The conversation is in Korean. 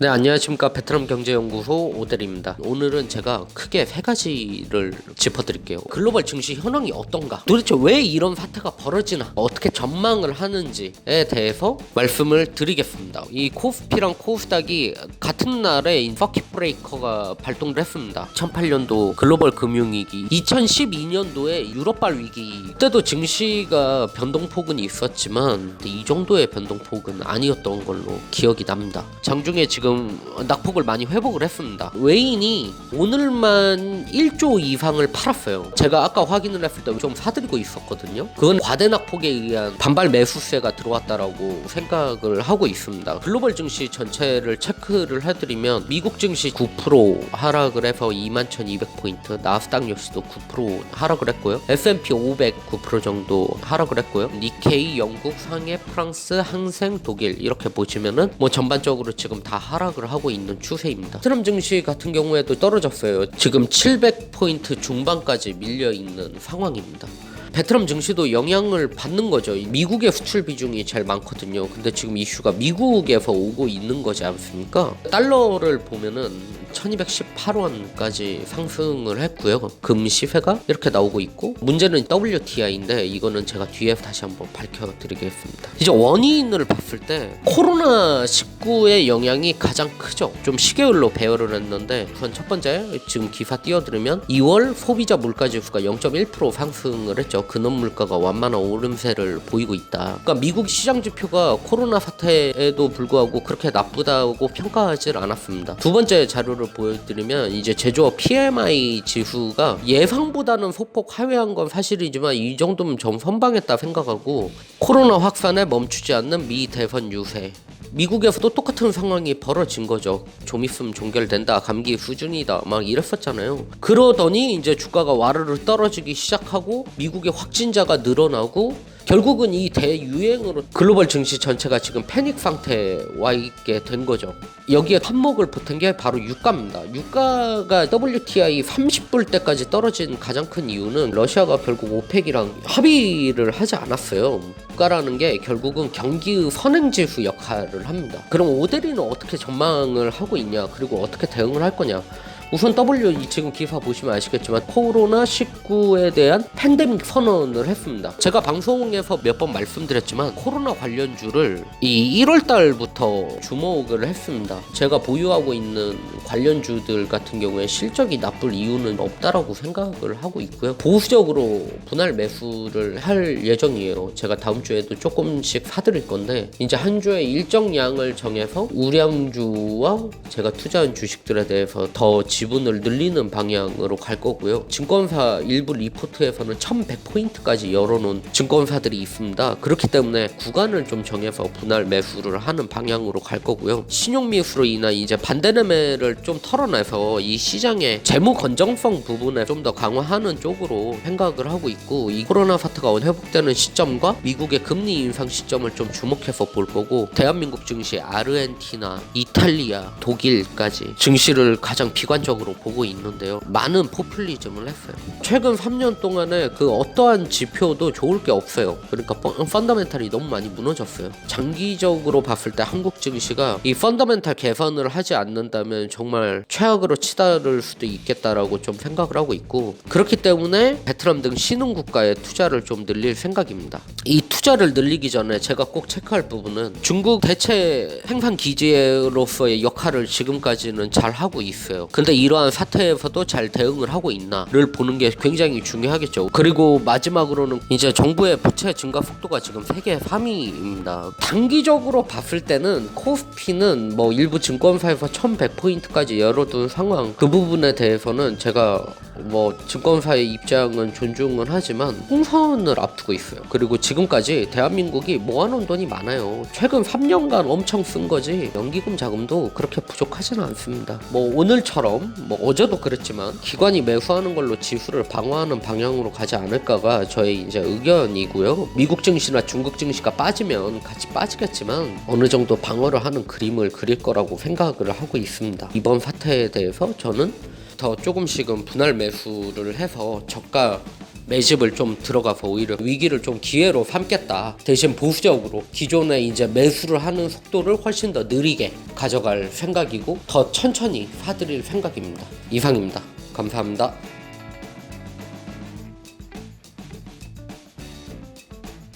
네 안녕하십니까. 베트남 경제연구소 오델입니다. 오늘은 제가 크게 세 가지를 짚어드릴게요. 글로벌 증시 현황이 어떤가? 도대체 왜 이런 사태가 벌어지나? 어떻게 전망을 하는지에 대해서 말씀을 드리겠습니다. 이 코스피랑 코스닥이 같은 날에 서킷 브레이커가 발동을 했습니다. 2008년도 글로벌 금융위기 2012년도에 유럽발 위기. 그때도 증시가 변동폭은 있었지만 이 정도의 변동폭은 아니었던 걸로 기억이 납니다. 장중에 지금 낙폭을 많이 회복을 했습니다. 외인이 오늘만 1조 이상을 팔았어요. 제가 아까 확인을 했을 때 좀 사들이고 있었거든요. 그건 과대 낙폭에 의한 반발 매수세가 들어왔다라고 생각을 하고 있습니다. 글로벌 증시 전체를 체크를 해드리면 미국 증시 9% 하락을 해서 21,200포인트, 나스닥 역시도 9% 하락을 했고요. S&P 500 9% 정도 하락을 했고요. 니케이, 영국, 상해, 프랑스, 항생, 독일 이렇게 보시면은 뭐 전반적으로 지금 다 하락 을 하고 있는 추세입니다. 트럼 증시 같은 경우에도 떨어졌어요. 지금 700포인트 중반까지 밀려 있는 상황입니다. 베트남 증시도 영향을 받는 거죠. 미국의 수출 비중이 제일 많거든요. 근데 지금 이슈가 미국에서 오고 있는 거지 않습니까? 달러를 보면은 1218원까지 상승을 했고요. 금 시세가 이렇게 나오고 있고 문제는 WTI인데 이거는 제가 뒤에 다시 한번 밝혀드리겠습니다. 이제 원인을 봤을 때 코로나 19의 영향이 가장 크죠. 좀 시계열로 배열을 했는데 우선 첫 번째 지금 기사 띄워드리면 2월 소비자 물가 지수가 0.1% 상승을 했죠. 근원 물가가 완만한 오름세를 보이고 있다. 그러니까 미국 시장 지표가 코로나 사태에도 불구하고 그렇게 나쁘다고 평가하지 않았습니다. 두 번째 자료를 보여드리면 이제 제조업 PMI 지수가 예상보다는 소폭 하회한 건 사실이지만 이 정도면 좀 선방했다 생각하고 코로나 확산에 멈추지 않는 미 대선 유세 미국에서도 똑같은 상황이 벌어진 거죠. 좀 있으면 종결된다. 감기 수준이다. 막 이랬었잖아요. 그러더니 이제 주가가 와르르 떨어지기 시작하고 미국의 확진자가 늘어나고 결국은 이 대유행으로 글로벌 증시 전체가 지금 패닉 상태에 와 있게 된 거죠. 여기에 한몫을 보탠 게 바로 유가입니다. 유가가 WTI 30불 때까지 떨어진 가장 큰 이유는 러시아가 결국 오펙이랑 합의를 하지 않았어요. 유가라는 게 결국은 경기 선행지수 역할을 합니다. 그럼 오데리는 어떻게 전망을 하고 있냐? 그리고 어떻게 대응을 할 거냐? 우선 W 이 지금 기사 보시면 아시겠지만 코로나 19에 대한 팬데믹 선언을 했습니다. 제가 방송에서 몇 번 말씀드렸지만 코로나 관련주를 이 1월 달부터 주목을 했습니다. 제가 보유하고 있는 관련주들 같은 경우에 실적이 나쁠 이유는 없다라고 생각을 하고 있고요. 보수적으로 분할 매수를 할 예정이에요. 제가 다음 주에도 조금씩 사드릴 건데 이제 한 주에 일정 양을 정해서 우량주와 제가 투자한 주식들에 대해서 더 지분을 늘리는 방향으로 갈 거고요. 증권사 일부 리포트에서는 1100포인트까지 열어놓은 증권사들이 있습니다. 그렇기 때문에 구간을 좀 정해서 분할 매수를 하는 방향으로 갈 거고요. 신용 미수로 인한 이제 반대 매매를 좀 털어내서 이 시장의 재무 건정성 부분에 좀 더 강화하는 쪽으로 생각을 하고 있고 이 코로나 사태가 회복되는 시점과 미국의 금리 인상 시점을 좀 주목해서 볼 거고 대한민국 증시 아르헨티나, 이탈리아, 독일까지 증시를 가장 비관적 으로 보고 있는데요. 많은 포퓰리즘을 했어요. 최근 3년 동안에 그 어떠한 지표도 좋을 게 없어요. 그러니까 펀- 펀더멘탈이 너무 많이 무너졌어요. 장기적으로 봤을 때 한국 증시가 이 펀더멘탈 개선을 하지 않는다면 정말 최악으로 치달을 수도 있겠다라고 좀 생각을 하고 있고 그렇기 때문에 베트남 등 신흥 국가에 투자를 좀 늘릴 생각입니다. 이 투자를 늘리기 전에 제가 꼭 체크할 부분은 중국 대체 생산 기지로서의 역할을 지금까지는 잘 하고 있어요. 근데 이러한 사태에서도 잘 대응을 하고 있나를 보는 게 굉장히 중요하겠죠. 그리고 마지막으로는 이제 정부의 부채 증가 속도가 지금 세계 3위입니다. 단기적으로 봤을 때는 코스피는 뭐 일부 증권사에서 1100포인트까지 열어둔 상황 그 부분에 대해서는 제가 뭐 증권사의 입장은 존중은 하지만 홍선을 앞두고 있어요. 그리고 지금까지 대한민국이 모아놓은 돈이 많아요. 최근 3년간 엄청 쓴 거지 연기금 자금도 그렇게 부족하지는 않습니다. 뭐 오늘처럼 뭐 어제도 그랬지만 기관이 매수하는 걸로 지수를 방어하는 방향으로 가지 않을까가 저의 이제 의견이고요. 미국 증시나 중국 증시가 빠지면 같이 빠지겠지만 어느 정도 방어를 하는 그림을 그릴 거라고 생각을 하고 있습니다. 이번 사태에 대해서 저는 더 조금씩은 분할 매수를 해서 저가 매집을 좀 들어가서 오히려 위기를 좀 기회로 삼겠다. 대신 보수적으로 기존에 이제 매수를 하는 속도를 훨씬 더 느리게 가져갈 생각이고 더 천천히 사들일 생각입니다. 이상입니다. 감사합니다.